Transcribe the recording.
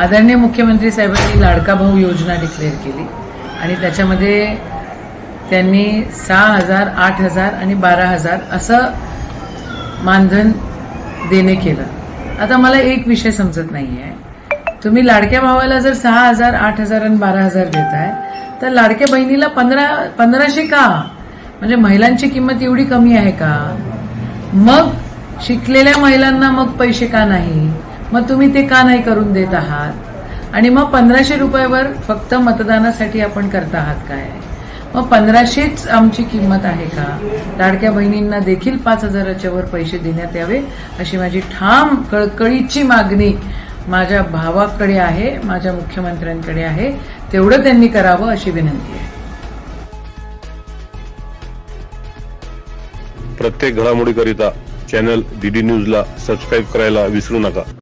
आदरणीय मुख्यमंत्री साहेबांनी लाडका भाऊ योजना डिक्लेअर केली. आणि त्याच्यामध्ये त्यांनी सहा हजार आठ हजार आणि बारा हजार असं मानधन देणे केलं. आता मला एक विषय समजत नाही आहे तुम्ही लाडक्या भावाला जर सहा हजार आठ हजार आणि बारा हजार देताय तर लाडक्या बहिणीला पंधरा पंधराशे का? म्हणजे महिलांची किंमत एवढी कमी आहे का? मग शिकलेल्या महिलांना मग पैसे का नाही? मग तुम्ही ते का नाही करून देत आहात? आणि मग पंधराशे रुपयावर फक्त मतदानासाठी आपण करत आहात काय? मग पंधराशेच आमची किंमत आहे का? लाडक्या बहिणींना देखील पाच हजाराच्या वर पैसे देण्यात यावे अशी माझी ठाम कळकळीची मागणी माझ्या भावाकडे आहे माझ्या मुख्यमंत्र्यांकडे आहे. तेवढं त्यांनी करावं अशी विनंती आहे. प्रत्येक घडामोडीकरिता चॅनल डी डी न्यूजला सबस्क्राईब करायला विसरू नका.